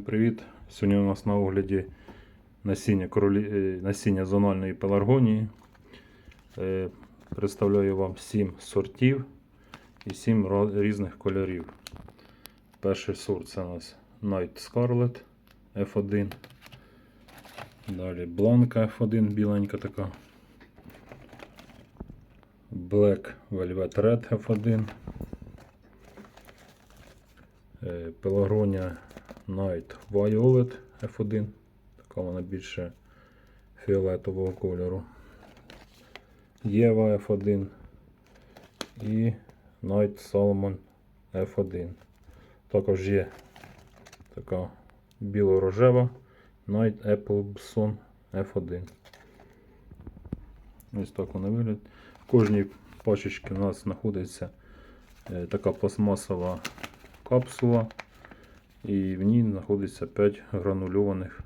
Привіт! Сьогодні у нас на огляді насіння, королі... е, насіння зональної пеларгонії. Е, Представляю вам 7 сортів і 7 різних кольорів. Перший сорт це у нас Night Scarlet F1. Далі Blanca F1, біленька така. Black Velvet Red F1. Е, Пелагронія Night Violet F1. Така вона більше фіолетового кольору. Єва F1 і Night Solomon F1. Також є така біло-рожева Night Appleson F1. Ось так вона виглядає. В кожній пачечці у нас знаходиться е, така пластмасова капсула. І в ній знаходиться 5 гранульованих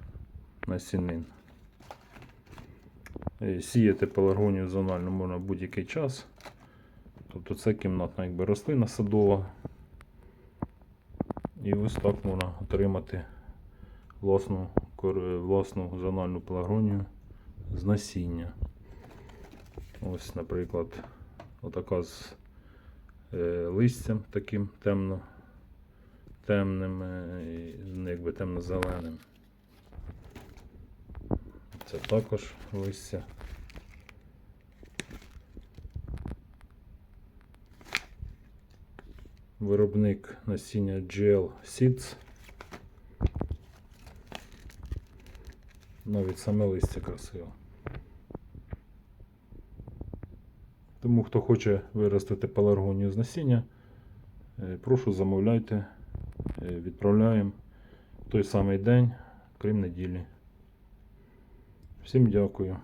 насінин. Е, Сіяти пеларгонію зонально можна в будь-який час. Тобто це кімнатна якби, рослина садова. І ось так можна отримати власну, власну зональну пеларгонію з насіння. Ось, наприклад, отака з е, листям таким темно темним, е, якби темно-зеленим. Це також листя. Виробник насіння GL Seeds. Навіть саме листя красиво. Тому хто хоче виростити пеларгонію з насіння, е, прошу замовляйте. Е, Відправляємо в той самий день, крім неділі. Всім дякую.